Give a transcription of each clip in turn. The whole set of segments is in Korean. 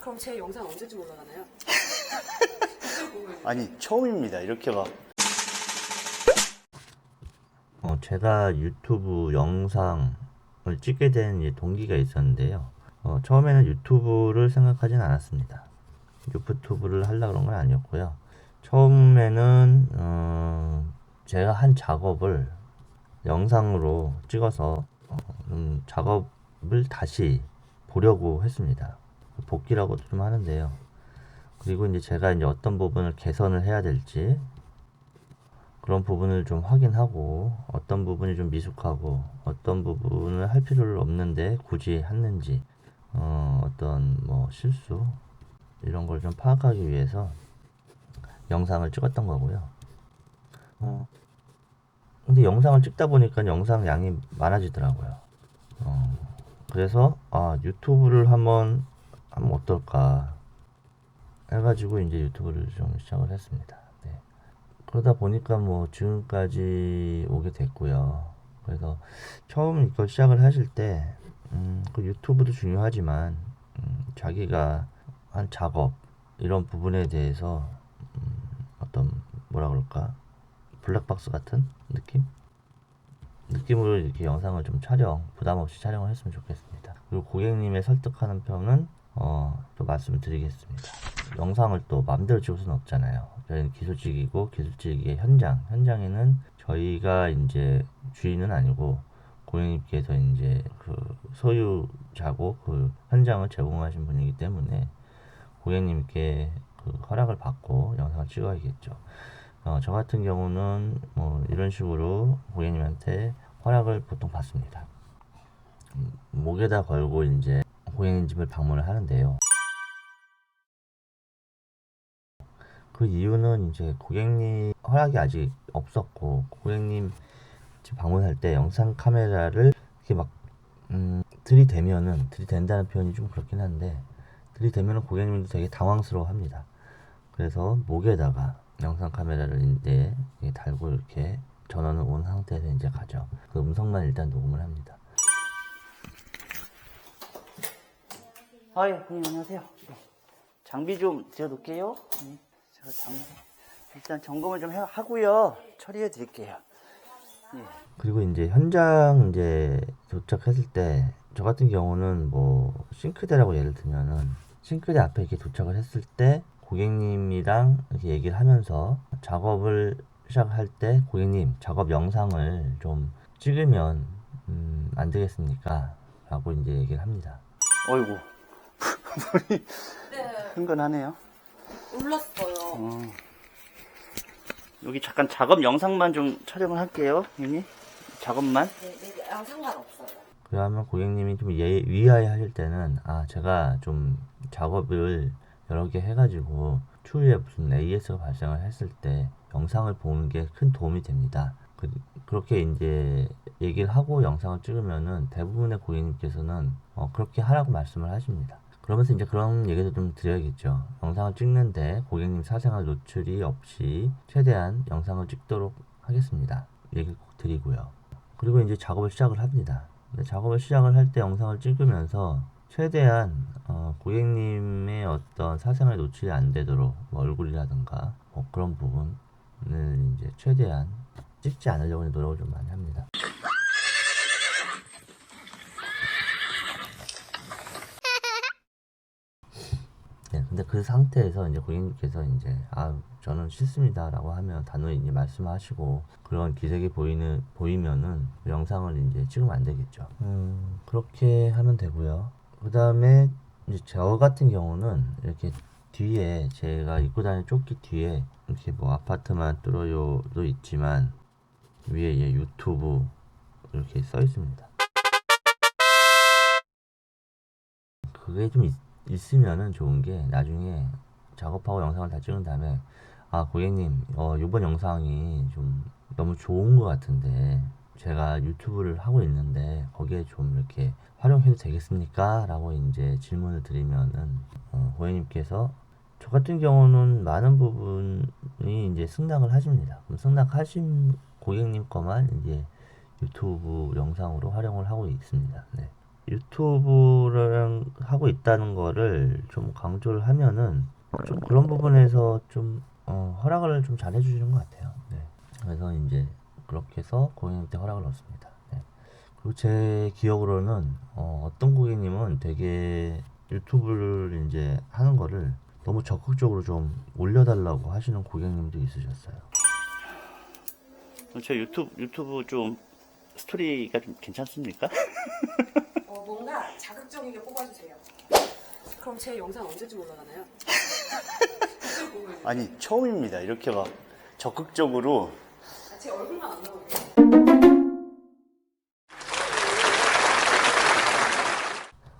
그럼 제 영상 언제쯤 올라가나요? 아니 처음입니다. 이렇게 막 어, 제가 유튜브 영상을 찍게 된 이제 동기가 있었는데요. 어, 처음에는 유튜브를 생각하진 않았습니다. 유튜브를 하려고 그런 건 아니었고요. 처음에는 어, 제가 한 작업을 영상으로 찍어서 어, 음, 작업을 다시 보려고 했습니다. 복귀라고도 좀 하는데요. 그리고 이제 제가 이제 어떤 부분을 개선을 해야 될지 그런 부분을 좀 확인하고 어떤 부분이 좀 미숙하고 어떤 부분을 할 필요를 없는데 굳이 했는지 어, 어떤 뭐 실수 이런 걸 좀 파악하기 위해서 영상을 찍었던 거고요. 어, 근데 영상을 찍다 보니까 영상 양이 많아지더라고요. 어, 그래서 아 유튜브를 한번 하면 어떨까 해가지고 이제 유튜브를 좀 시작을 했습니다. 네. 그러다 보니까 뭐 지금까지 오게 됐고요. 그래서 처음 이걸 시작을 하실 때, 음, 그 유튜브도 중요하지만, 음, 자기가 한 작업, 이런 부분에 대해서, 음, 어떤, 뭐라 그럴까, 블랙박스 같은 느낌? 느낌으로 이렇게 영상을 좀 촬영, 부담 없이 촬영을 했으면 좋겠습니다. 그리고 고객님의 설득하는 편은, 어, 또 말씀을 드리겠습니다. 영상을 또 마음대로 찍을 수는 없잖아요. 저희는 기술직이고 기술직의 현장, 현장에는 저희가 이제 주인은 아니고 고객님께서 이제 그 소유자고 그 현장을 제공하신 분이기 때문에 고객님께 그 허락을 받고 영상을 찍어야겠죠. 어, 저 같은 경우는 뭐 이런 식으로 고객님한테 허락을 보통 받습니다. 음, 목에다 걸고 이제 고객님 집을 방문을 하는데요. 그 이유는 이제 고객님 허락이 아직 없었고 고객님 집 방문할 때 영상 카메라를 이렇게 막 음, 들이대면은 들이댄다는 표현이 좀 그렇긴 한데 들이대면은 고객님도 되게 당황스러워합니다. 그래서 목에다가 영상 카메라를 이렇게 달고 이렇게 전원을 온 상태에서 이제 가죠. 그 음성만 일단 녹음을 합니다. 아, 예, 고객님 안녕하세요. 네. 장비 좀 드려놓을게요. 네, 제가 장비 일단 점검을 좀 해- 하고요. 처리해 드릴게요. 예. 그리고 이제 현장 이제 도착했을 때 저 같은 경우는 뭐 싱크대라고 예를 들면은 싱크대 앞에 이렇게 도착을 했을 때 고객님이랑 이렇게 얘기를 하면서 작업을 시작할 때 고객님 작업 영상을 좀 찍으면 음, 안 되겠습니까? 라고 이제 얘기를 합니다. 어이구, 물이 네, 흥건하네요. 올랐어요. 어. 여기 잠깐 작업 영상만 좀 촬영을 할게요, 형님. 작업만. 네, 네, 네. 아, 상관없어요. 그러면 고객님이 좀 예, 위하여 하실 때는 아 제가 좀 작업을 여러 개 해가지고 추후에 무슨 AS가 발생을 했을 때 영상을 보는 게 큰 도움이 됩니다. 그, 그렇게 이제 얘기를 하고 영상을 찍으면은 대부분의 고객님께서는 어, 그렇게 하라고 말씀을 하십니다. 그러면서 이제 그런 얘기도 좀 드려야겠죠. 영상을 찍는데 고객님 사생활 노출이 없이 최대한 영상을 찍도록 하겠습니다. 얘기 꼭 드리고요. 그리고 이제 작업을 시작을 합니다. 작업을 시작을 할 때 영상을 찍으면서 최대한 어, 고객님의 어떤 사생활 노출이 안 되도록 뭐 얼굴이라든가 뭐 그런 부분을 이제 최대한 찍지 않으려고 노력을 좀 많이 합니다. 네, 근데 그 상태에서 이제 고객님께서 이제 아 저는 싫습니다라고 하면 단호히 이제 말씀하시고 그런 기색이 보이는 보이면은 영상을 이제 찍으면 안 되겠죠. 음 그렇게 하면 되고요. 그 다음에 이제 저 같은 경우는 이렇게 뒤에 제가 입고 다니는 조끼 뒤에 이렇게 뭐 아파트만 뚫어요도 있지만 위에 예, 유튜브 이렇게 써 있습니다. 그게 좀 있, 있으면은 좋은 게 나중에 작업하고 영상을 다 찍은 다음에 아 고객님 어 이번 영상이 좀 너무 좋은 것 같은데 제가 유튜브를 하고 있는데 거기에 좀 이렇게 활용해도 되겠습니까? 라고 이제 질문을 드리면은 어, 고객님께서 저 같은 경우는 많은 부분이 이제 승낙을 하십니다. 그럼 승낙하신 고객님 거만 이제 유튜브 영상으로 활용을 하고 있습니다. 네. 유튜브를 하고 있다는 거를 좀 강조를 하면은 좀 그런 부분에서 좀 어, 허락을 좀 잘 해주시는 것 같아요. 네. 그래서 이제 그렇게 해서 고객님한테 허락을 얻습니다. 네. 그리고 제 기억으로는 어, 어떤 고객님은 되게 유튜브를 이제 하는 거를 너무 적극적으로 좀 올려달라고 하시는 고객님도 있으셨어요. 저 유튜브 유튜브 좀 스토리가 좀 괜찮습니까? 어, 뭔가 자극적이게 뽑아주세요. 그럼 제 영상 언제쯤 올라가나요? 아니 처음입니다. 이렇게 막 적극적으로 아, 제 얼굴만 안 나오게.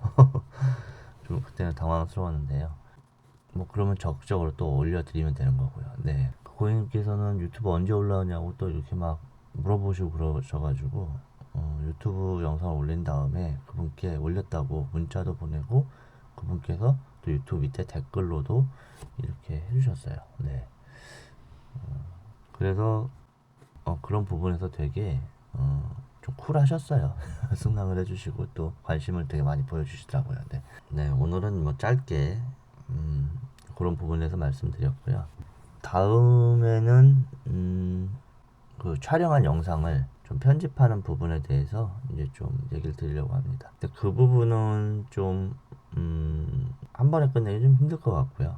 좀 그때는 당황스러웠는데요. 뭐 그러면 적극적으로 또 올려드리면 되는 거고요. 네. 그 고객님께서는 유튜브 언제 올라오냐고 또 이렇게 막 물어보시고 그러셔가지고 어, 유튜브 영상을 올린 다음에 그분께 올렸다고 문자도 보내고 그분께서 또 유튜브 밑에 댓글로도 이렇게 해주셨어요. 네. 어, 그래서 어, 그런 부분에서 되게 어, 좀 쿨하셨어요. 승낙을 해주시고 또 관심을 되게 많이 보여주시더라고요. 네, 네 오늘은 뭐 짧게 음, 그런 부분에서 말씀드렸고요. 다음에는 음, 그 촬영한 영상을 좀 편집하는 부분에 대해서 이제 좀 얘기를 드리려고 합니다. 근데 그 부분은 좀 음, 한 번에 끝내기 좀 힘들 것 같고요.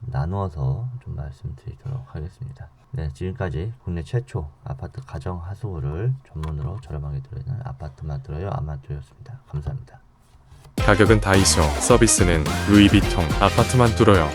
좀 나누어서 좀 말씀드리도록 하겠습니다. 네, 지금까지 국내 최초 아파트 가정 하수구를 전문으로 저렴하게 드리는 아파트 만 들어요 아마토였습니다. 감사합니다. 가격은 다이소, 서비스는 루이비통, 아파트만 뚫어요.